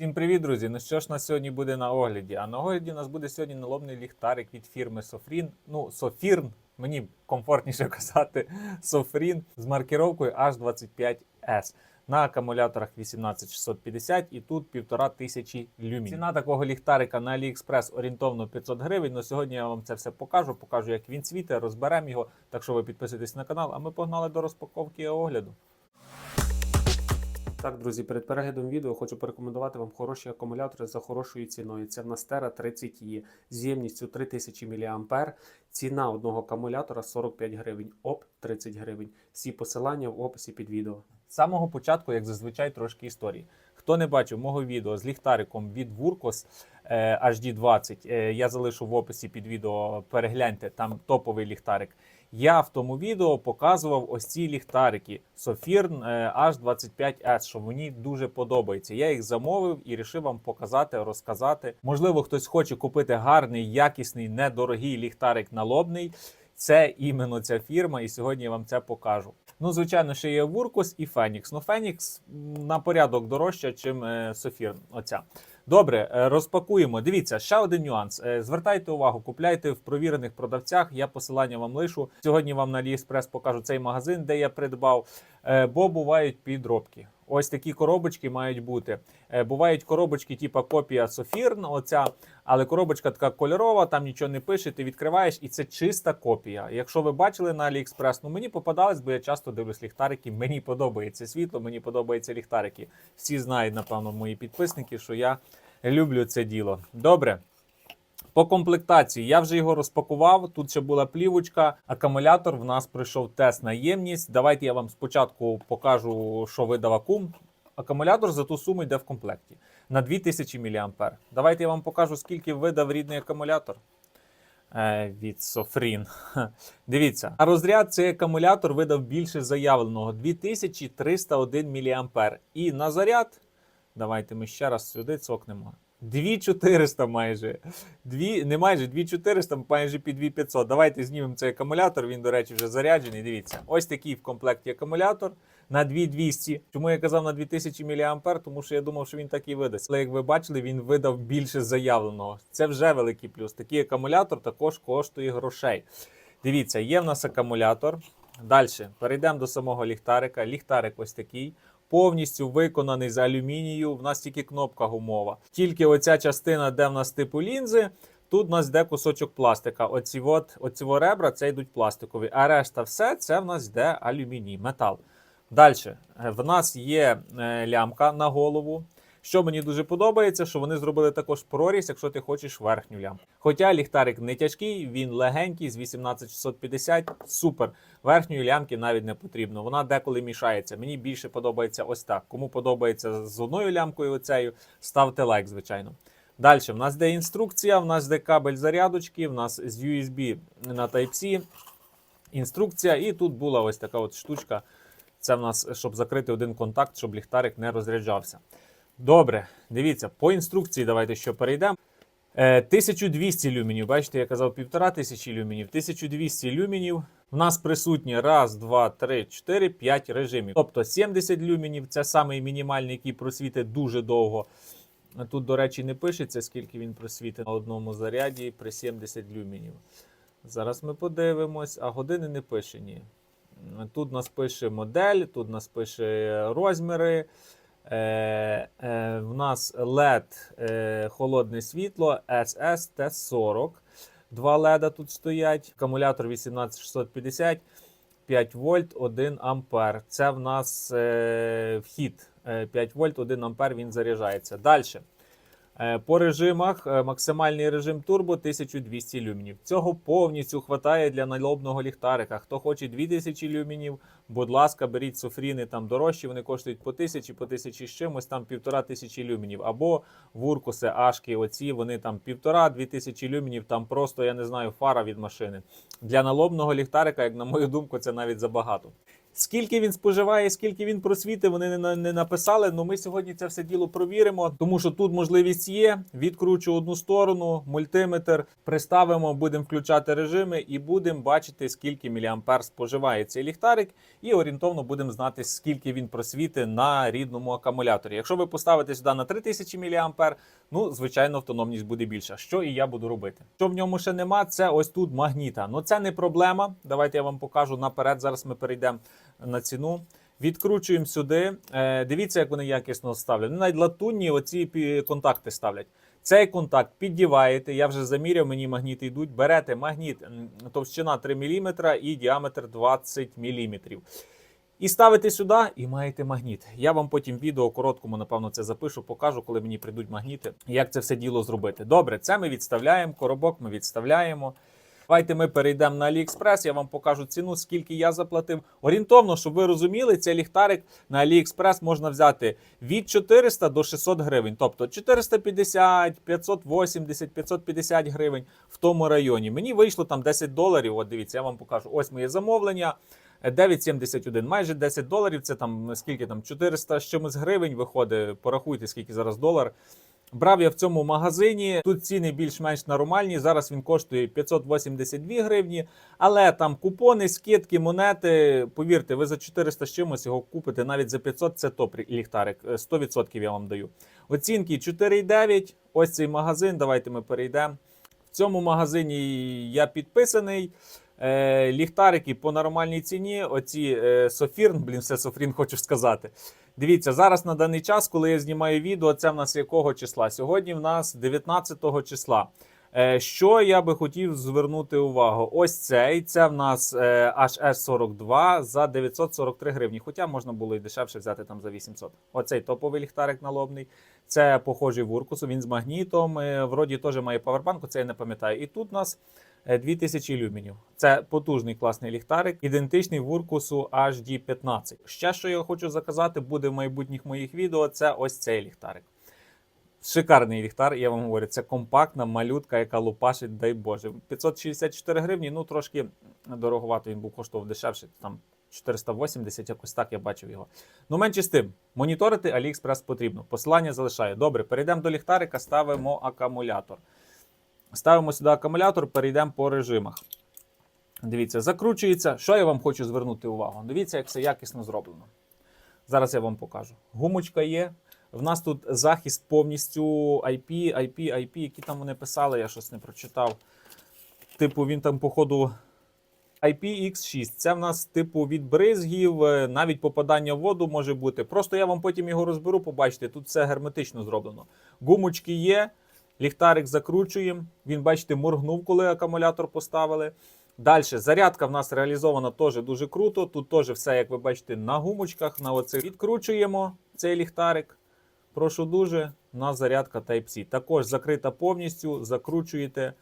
Всім привіт, друзі! Ну що ж на сьогодні буде на огляді? А на огляді у нас буде сьогодні налобний ліхтарик від фірми Sofrin. Ну, Sofirn, мені комфортніше казати Sofrin з маркировкою H25S. На акумуляторах 18650 і тут 1500 люмін. Ціна такого ліхтарика на AliExpress орієнтовно 500 гривень. Но сьогодні я вам це все покажу. Покажу, як він світить, розберемо його. Так що ви підписуйтесь на канал, а ми погнали до розпаковки і огляду. Так, друзі, перед переглядом відео хочу порекомендувати вам хороші акумулятори за хорошою ціною. Це в нас Terra 30 e з ємністю 3000 мА. Ціна одного акумулятора 45 гривень, ОП 30 гривень. Всі посилання в описі під відео. З самого початку, як зазвичай, трошки історії. Хто не бачив мого відео з ліхтариком від Вуркос е, HD20, е, я залишу в описі під відео. Перегляньте, там топовий ліхтарик. Я в тому відео показував ось ці ліхтарики Sofirn е, H25S, що мені дуже подобається. Я їх замовив і вирішив вам показати, розказати. Можливо, хтось хоче купити гарний, якісний, недорогий ліхтарик налобний. Це іменно ця фірма, і сьогодні я вам це покажу. Ну, звичайно, ще є Вуркос і Фенікс. Ну, Фенікс на порядок дорожча, ніж Sofirn. Оця. Добре, е, розпакуємо. Дивіться, ще один нюанс. Е, Звертайте увагу, купляйте в провірених продавцях. Я посилання вам лишу. Сьогодні вам на AliExpress покажу цей магазин, де я придбав, бо бувають підробки. Ось такі коробочки мають бути. Е, Бувають коробочки, типу копія Софірн, оця, але коробочка така кольорова, там нічого не пише, ти відкриваєш, і це чиста копія. Якщо ви бачили на AliExpress, ну мені попадались, бо я часто дивлюсь ліхтарики. Мені подобається світло, мені подобаються ліхтарики. Всі знають, напевно, мої підписники, що я люблю це діло. Добре. По комплектації я вже його розпакував. Тут ще була плівочка. Акумулятор в нас пройшов тест на ємність. Давайте я вам спочатку покажу, що видав акум. Акумулятор за ту суму йде в комплекті на 2000 мА. Давайте я вам покажу, скільки видав рідний акумулятор. Е, від Sofrin. Дивіться, а розряд цей акумулятор видав більше заявленого 2301 мА. І на заряд, давайте ми ще раз сюди цокнемо. 2400 майже. Дві, не майже 2400, майже під 2500. Давайте знімемо цей акумулятор. Він, до речі, вже заряджений. Дивіться, ось такий в комплекті акумулятор на 2200. Чому я казав на 2000 мА? Тому що я думав, що він так і видасть. Але як ви бачили, він видав більше заявленого. Це вже великий плюс. Такий акумулятор також коштує грошей. Дивіться, є в нас акумулятор. Далі перейдемо до самого ліхтарика. Ліхтарик ось такий. Повністю виконаний з алюмінію. В нас тільки кнопка гумова. Тільки оця частина, де в нас типу лінзи, тут у нас йде кусочок пластика. Оці от, оці ребра це йдуть пластикові. А решта все це в нас йде алюміній, метал. Далі в нас є е, лямка на голову. Що мені дуже подобається, що вони зробили також проріз, якщо ти хочеш верхню лямку. Хоча ліхтарик не тяжкий, він легенький з 18650, супер. Верхньої лямки навіть не потрібно. Вона деколи мішається. Мені більше подобається ось так. Кому подобається з одною лямкою, оцею, ставте лайк, звичайно. Далі в нас де інструкція, в нас де кабель зарядочки, в нас з USB на Type-C інструкція, і тут була ось така от штучка. Це в нас, щоб закрити один контакт, щоб ліхтарик не розряджався. Добре, дивіться, по інструкції давайте що перейдемо. Е, 1200 люменів. Бачите, я казав 1500 люменів. 1200 люменів. В нас присутні 1, 2, 3, 4, 5 режимів. Тобто 70 люменів це самий мінімальний, який просвітить дуже довго. Тут, до речі, не пишеться, скільки він просвітить на одному заряді при 70 люменів. Зараз ми подивимось, а години не пише ні. Тут нас пише модель, тут нас пише розміри. Е, е, в нас LED е, холодне світло SS T40. Два LED тут стоять. Акумулятор 18650, 5 вольт, 1 ампер. Це в нас е, вхід. Е, 5 вольт, 1 ампер він заряджається. Далі. Е, По режимах е, максимальний режим турбо 1200 люменів. Цього повністю хватає для налобного ліхтарика. Хто хоче 2000 люменів, будь ласка, беріть софріни там дорожчі, вони коштують по 1000, по 1000 з чимось, там 1500 люменів. Або вуркуси, ашки, оці, вони там 1,5-2000 люменів, там просто, я не знаю, фара від машини. Для налобного ліхтарика, як на мою думку, це навіть забагато. Скільки він споживає, скільки він просвітить, вони не, не написали. Ну ми сьогодні це все діло провіримо, тому що тут можливість є. Відкручу одну сторону, мультиметр, приставимо, будемо включати режими і будемо бачити, скільки міліампер споживає цей ліхтарик, і орієнтовно будемо знати, скільки він просвітить на рідному акумуляторі. Якщо ви поставите сюди на 3000 міліампер, ну звичайно, автономність буде більша. Що і я буду робити. Що в ньому ще нема, це ось тут магніта. Ну це не проблема. Давайте я вам покажу наперед. Зараз ми перейдемо на ціну. Відкручуємо сюди. Е, дивіться, як вони якісно ставлять. Вони навіть латунні оці контакти ставлять. Цей контакт піддіваєте. Я вже заміряв, мені магніти йдуть. Берете магніт, товщина 3 мм і діаметр 20 мм. І ставите сюди і маєте магніт. Я вам потім відео короткому, напевно, це запишу, покажу, коли мені прийдуть магніти, як це все діло зробити. Добре, це ми відставляємо, коробок ми відставляємо. Давайте ми перейдемо на AliExpress, я вам покажу ціну, скільки я заплатив. Орієнтовно, щоб ви розуміли, цей ліхтарик на AliExpress можна взяти від 400 до 600 гривень. Тобто 450, 580, 550 гривень в тому районі. Мені вийшло там 10 доларів. От дивіться, я вам покажу. Ось моє замовлення. 9,71, майже 10 доларів. Це там скільки там 400 з чимось гривень виходить. Порахуйте, скільки зараз долар. Брав я в цьому магазині. Тут ціни більш-менш нормальні. Зараз він коштує 582 гривні. Але там купони, скидки, монети. Повірте, ви за 400 з чимось його купите навіть за 500 це топ ліхтарик. Е, 100% я вам даю. Оцінки 4,9. Ось цей магазин. Давайте ми перейдемо. В цьому магазині я підписаний. Е, ліхтарики по нормальній ціні. Оці е, Софірн, блін, все Софрін хочу сказати. Дивіться, зараз на даний час, коли я знімаю відео, це в нас якого числа? Сьогодні в нас 19 числа. Е, що я би хотів звернути увагу? Ось цей. Це в нас е, HS42 за 943 гривні. Хоча можна було і дешевше взяти там за 800. Оцей топовий ліхтарик налобний. Це похожий в Уркусу, він з магнітом. е, Вроді теж має павербанку, це я не пам'ятаю. І тут у нас 2000 люмінів. Це потужний класний ліхтарик, ідентичний Вуркусу HD15. Ще що я хочу заказати, буде в майбутніх моїх відео. Це ось цей ліхтарик. Шикарний ліхтар, я вам говорю, це компактна малютка, яка лупашить, дай Боже. 564 гривні, ну трошки дороговато він був коштував дешевше, там 480, якось так я бачив його. Ну, менше з тим, моніторити AliExpress потрібно. Посилання залишаю. Добре, перейдемо до ліхтарика, ставимо акумулятор. Ставимо сюди акумулятор, перейдемо по режимах. Дивіться, закручується. Що я вам хочу звернути увагу? Дивіться, як це якісно зроблено. Зараз я вам покажу. Гумочка є. В нас тут захист повністю IP, IP, IP, які там вони писали, я щось не прочитав. Типу, він там, походу, IPX6. Це в нас, типу, від бризгів, е, навіть попадання в воду може бути. Просто я вам потім його розберу, побачите, тут все герметично зроблено. Гумочки є, ліхтарик закручуємо. Він, бачите, моргнув, коли акумулятор поставили. Далі, зарядка в нас реалізована теж дуже круто. Тут теж все, як ви бачите, на гумочках, на оцих. Відкручуємо цей ліхтарик. Прошу дуже, у нас зарядка Type-C. Також закрита повністю, закручуєте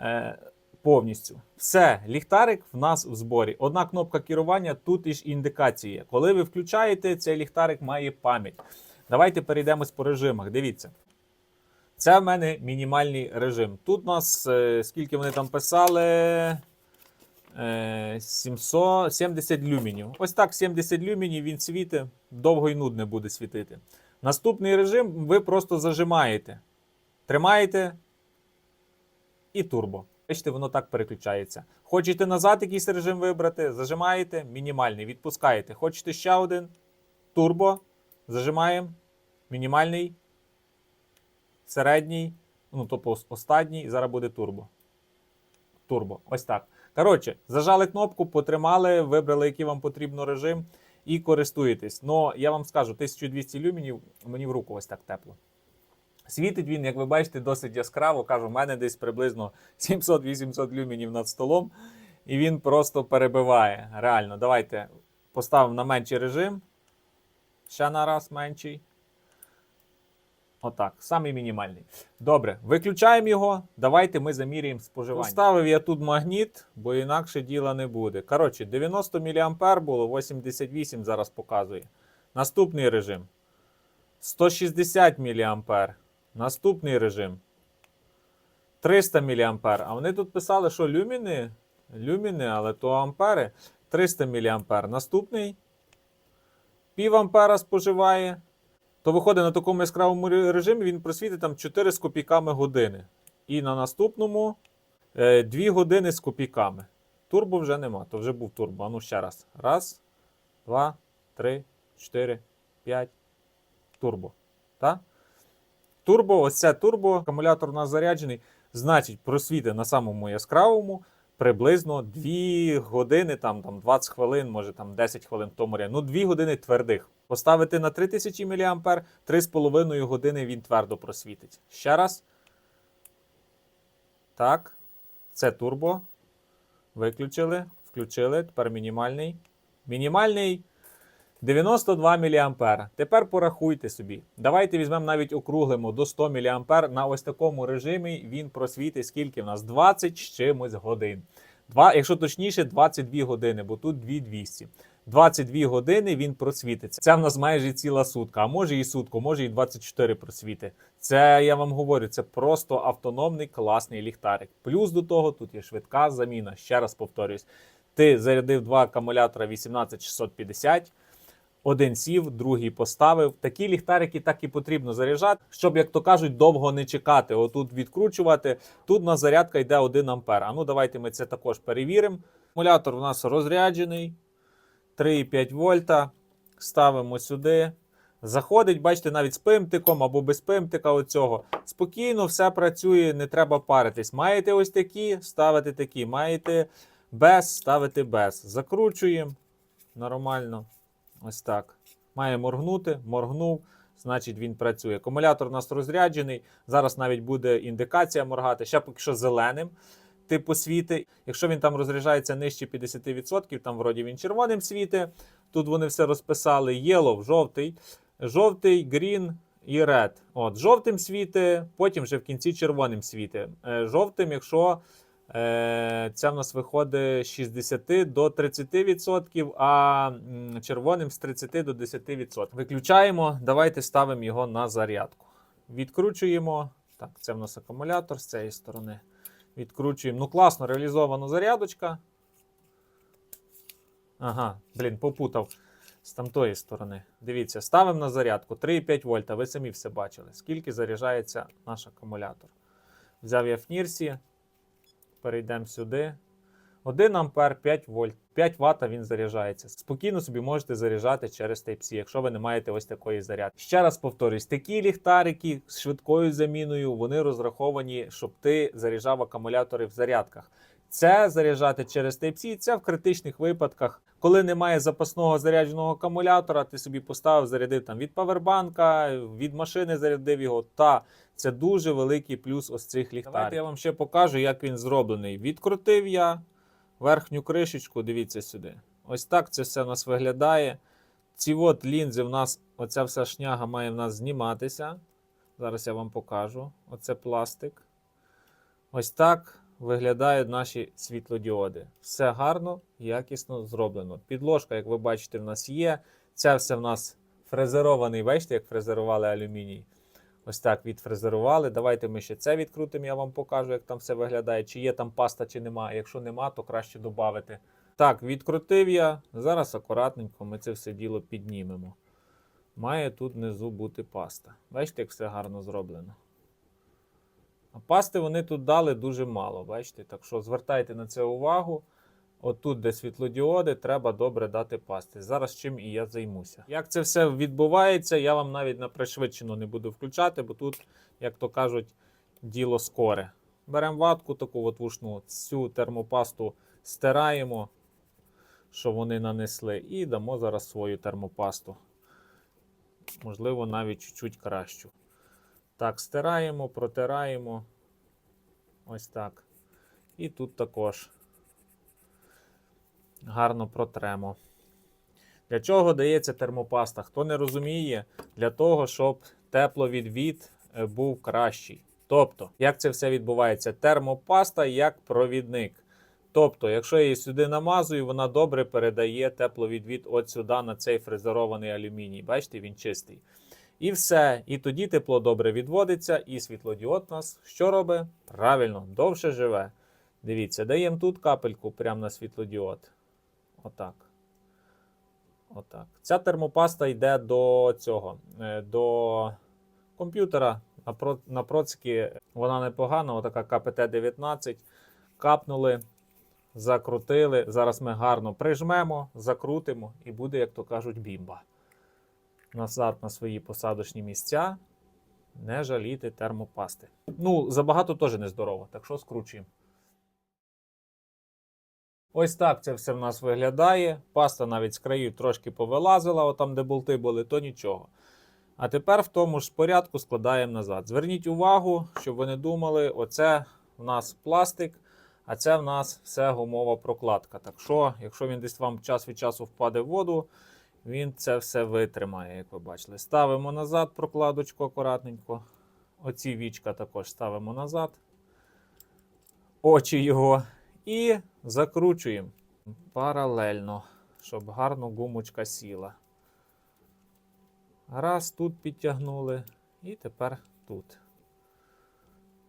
е, повністю. Все, ліхтарик в нас в зборі. Одна кнопка керування, тут і ж індикації. Коли ви включаєте, цей ліхтарик має пам'ять. Давайте перейдемось по режимах. Дивіться. Це в мене мінімальний режим. Тут у нас, е, скільки вони там писали, е, 770 люмінів. Ось так 70 люмінів він світить, довго і нудно буде світити. Наступний режим ви просто зажимаєте. Тримаєте і турбо. Бачите, воно так переключається. Хочете назад якийсь режим вибрати, зажимаєте, мінімальний, відпускаєте. Хочете ще один турбо, зажимаємо, мінімальний, середній, ну тобто останній, і зараз буде турбо. Турбо. Ось так. Коротше, зажали кнопку, потримали, вибрали, який вам потрібно режим, і користуєтесь. Ну, я вам скажу, 1200 люмінів мені в руку ось так тепло. Світить він, як ви бачите, досить яскраво. Кажу, в мене десь приблизно 700-800 люмінів над столом, і він просто перебиває. Реально, давайте поставимо на менший режим. Ще на раз менший. Отак, самий мінімальний. Добре, виключаємо його. Давайте ми заміряємо споживання. Поставив я тут магніт, бо інакше діла не буде. Коротше, 90 мА було, 88 зараз показує. Наступний режим. 160 мА. Наступний режим. 300 мА. А вони тут писали, що люміни, люміни, але то ампери. 300 мА. Наступний пів ампера споживає. То виходить на такому яскравому режимі, він просвітить там 4 з копійками години. І на наступному 2 години з копійками. Турбо вже нема, то вже був турбо. А ну ще раз. Раз, два, три, чотири, п'ять. Турбо. Так? Турбо, ось це турбо, акумулятор у нас заряджений. Значить, просвіти на самому яскравому приблизно 2 години, там, там 20 хвилин, може там 10 хвилин в тому ряді. Ну, 2 години твердих. Поставити на 3000 мА, 3,5 години він твердо просвітить. Ще раз. Так. Це турбо. Виключили, включили. Тепер мінімальний. Мінімальний 92 мА. Тепер порахуйте собі. Давайте візьмемо навіть округлимо до 100 мА. На ось такому режимі він просвітить скільки в нас? 20 з чимось годин. Два, якщо точніше, 22 години, бо тут 2200. 22 години він просвітиться. Це в нас майже ціла сутка, а може і сутку, може і 24 просвіти. Це я вам говорю, це просто автономний класний ліхтарик. Плюс до того тут є швидка заміна. Ще раз повторюсь. Ти зарядив два акумулятора 18650, один сів, другий поставив. Такі ліхтарики так і потрібно заряджати, щоб, як то кажуть, довго не чекати. Отут відкручувати. Тут на зарядка йде 1 ампер. А ну давайте ми це також перевіримо. Акумулятор у нас розряджений. 3,5 вольта. Ставимо сюди. Заходить, бачите, навіть з пимтиком або без пимтика оцього. Спокійно все працює, не треба паритись. Маєте ось такі, ставите такі. Маєте без, ставите без. Закручуємо. Нормально. Ось так. Має моргнути, моргнув, значить він працює. Акумулятор у нас розряджений. Зараз навіть буде індикація моргати. Ще поки що зеленим. Типу світи. Якщо він там розряджається нижче 50%, там вроді він червоним світи. Тут вони все розписали: Yellow, жовтий, жовтий, green і red. От, жовтим світи, потім вже в кінці червоним світи. Е, Жовтим, якщо е, це в нас виходить з 60 до 30%, а червоним з 30 до 10%. Виключаємо, давайте ставимо його на зарядку. Відкручуємо. Так, це в нас акумулятор з цієї сторони. Відкручуємо. Ну, класно реалізована зарядочка. Ага, блін, попутав з тамтої сторони. Дивіться, ставимо на зарядку 3,5 вольта. Ви самі все бачили, скільки заряджається наш акумулятор. Взяв я фнірсі, перейдемо сюди. 1 ампер 5 вольт. 5 Вт він заряджається. Спокійно собі можете заряджати через Type-C, якщо ви не маєте ось такої зарядки. Ще раз повторюсь, такі ліхтарики з швидкою заміною, вони розраховані, щоб ти заряджав акумулятори в зарядках. Це заряджати через Type-C, це в критичних випадках, коли немає запасного зарядженого акумулятора, ти собі поставив, зарядив там від павербанка, від машини зарядив його. Та це дуже великий плюс ось цих ліхтарів. Давайте я вам ще покажу, як він зроблений. Відкрутив я верхню кришечку, дивіться сюди. Ось так це все у нас виглядає. Ці от лінзи в нас, оця вся шняга має в нас зніматися. Зараз я вам покажу. Оце пластик. Ось так виглядають наші світлодіоди. Все гарно, якісно зроблено. Підложка, як ви бачите, в нас є. Це все в нас фрезерований. Бачите, як фрезерували алюміній. Ось так відфрезерували. Давайте ми ще це відкрутимо, я вам покажу, як там все виглядає. Чи є там паста, чи нема. Якщо нема, то краще додати. Так, відкрутив я. Зараз акуратненько ми це все діло піднімемо. Має тут внизу бути паста. Бачите, як все гарно зроблено. А пасти вони тут дали дуже мало, бачите? Так що звертайте на це увагу. Отут, де світлодіоди, треба добре дати пасти. Зараз чим і я займуся. Як це все відбувається, я вам навіть на пришвидшену не буду включати, бо тут, як то кажуть, діло скоре. Беремо ватку, таку от вушну, цю термопасту стираємо, що вони нанесли, і дамо зараз свою термопасту. Можливо, навіть чуть-чуть кращу. Так, стираємо, протираємо. Ось так. І тут також гарно протремо. Для чого дається термопаста? Хто не розуміє, для того, щоб тепловідвід е, був кращий. Тобто, як це все відбувається? Термопаста як провідник. Тобто, якщо я її сюди намазую, вона добре передає тепловідвід от сюди на цей фрезерований алюміній. Бачите, він чистий. І все. І тоді тепло добре відводиться, і світлодіод у нас що робить? Правильно, довше живе. Дивіться, даємо тут капельку прямо на світлодіод. Отак. Отак. Ця термопаста йде до цього, е, до комп'ютера. На, про, вона непогана, отака КПТ-19. Капнули, закрутили. Зараз ми гарно прижмемо, закрутимо і буде, як то кажуть, бімба. Назад на свої посадочні місця. Не жаліти термопасти. Ну, забагато теж не здорово, так що скручуємо. Ось так це все в нас виглядає. Паста навіть з країв трошки повилазила, отам, де болти були, то нічого. А тепер в тому ж порядку складаємо назад. Зверніть увагу, щоб ви не думали, оце в нас пластик, а це в нас все гумова прокладка. Так що, якщо він десь вам час від часу впаде в воду, він це все витримає, як ви бачили. Ставимо назад прокладочку акуратненько. Оці вічка також ставимо назад. Очі його. І закручуємо паралельно, щоб гарно гумочка сіла. Раз тут підтягнули, і тепер тут.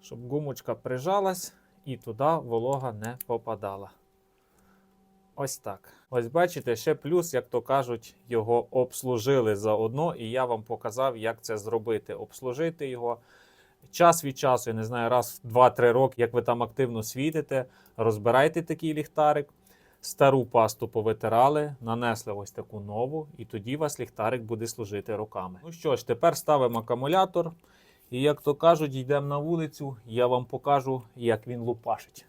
Щоб гумочка прижалась і туди волога не попадала. Ось так. Ось бачите, ще плюс, як то кажуть, його обслужили заодно, і я вам показав, як це зробити. Обслужити його. Час від часу, я не знаю, раз в 2-3 роки, як ви там активно світите, розбирайте такий ліхтарик, стару пасту повитирали, нанесли ось таку нову, і тоді вас ліхтарик буде служити роками. Ну що ж, тепер ставимо акумулятор. І як то кажуть, йдемо на вулицю, я вам покажу, як він лупашить.